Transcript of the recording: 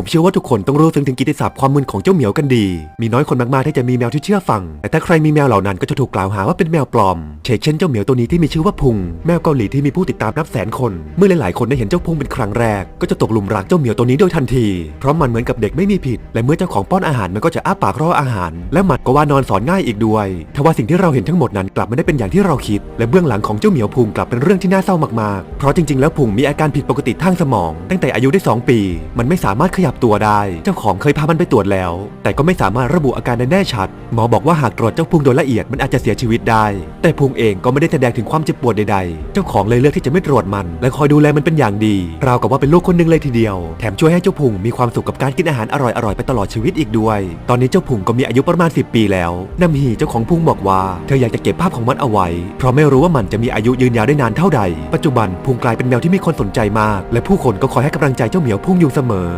ผมเชื่อว่าทุกคนต้องรู้ซึ้งถึงกิตติศัพท์ความมึนของเจ้าเหมียวกันดี มีน้อยคนมากๆที่จะมีแมวที่เชื่อฟัง แต่ถ้าใครมีแมวเหล่านั้นก็จะถูกกล่าวหาว่าเป็นแมวปลอมเช่นเจ้าเหมียวตัวนี้ที่มีชื่อว่าพุง แมวเกาหลีที่มีผู้ติดตามนับแสนคน เมื่อหลายๆคนได้เห็นเจ้าพุงเป็นครั้งแรก ก็จะตกหลุมรักเจ้าเหมียวตัวนี้โดยทันที เพราะมันเหมือนกับเด็กไม่มีผิด และเมื่อเจ้าของป้อนอาหารมันก็จะอ้าปากรออาหาร และหมัดก็ว่านอนสอนง่ายอีกด้วยทว่าสิ่งที่เราเห็นทั้งหมดนั้นกลับไม่ได้เป็นอย่างที่เราคิด และเบื้องหลังของเจ้าเหมียวพุงกลับเป็นเรื่องที่น่าเศร้ามากๆ เพราะจริงๆ แล้วพุงมีอาการผิดปกติทางสมอง ตั้งแต่อายุได้ 2 ปี มันไม่สามารถขยับตัวได้ เจ้าของเคยพามันไปตรวจแล้ว แต่ก็ไม่สามารถระบุอาการได้แน่ชัด หมอบอกว่าหากตรวจเจ้าพุงโดยละเอียดมันอาจจะเสียชีวิตได้ แต่พุงเองก็ไม่ได้แสดงถึงความเจ็บปวดใดๆ เจ้าของเลยเลือกที่จะไม่ตรวจมัน และคอยดูแลมันเป็นอย่างดี ราวกับว่าเป็นลูกคนหนึงเลยทีเดียว แถมช่วยให้เจ้าพุงมีความสุขกับการกินอาหารอร่อยๆไปตลอดชีวิตอีกด้วย ตอนนี้เจ้าพุงก็มีอายุประมาณ 10 ปีแล้วนำฮีเจ้าของพุงบอกว่า เธออยากจะเก็บภาพของมันเอาไว้ เพราะไม่รู้ว่ามันจะมีอายุยืนยาวได้นานเท่าใด ปัจจุบันพุงกลายเป็นแมวที่มีคนสนใจมาก และผู้คนก็คอยให้กำลังใจเจ้าเหมียวพุงอยู่เสมอ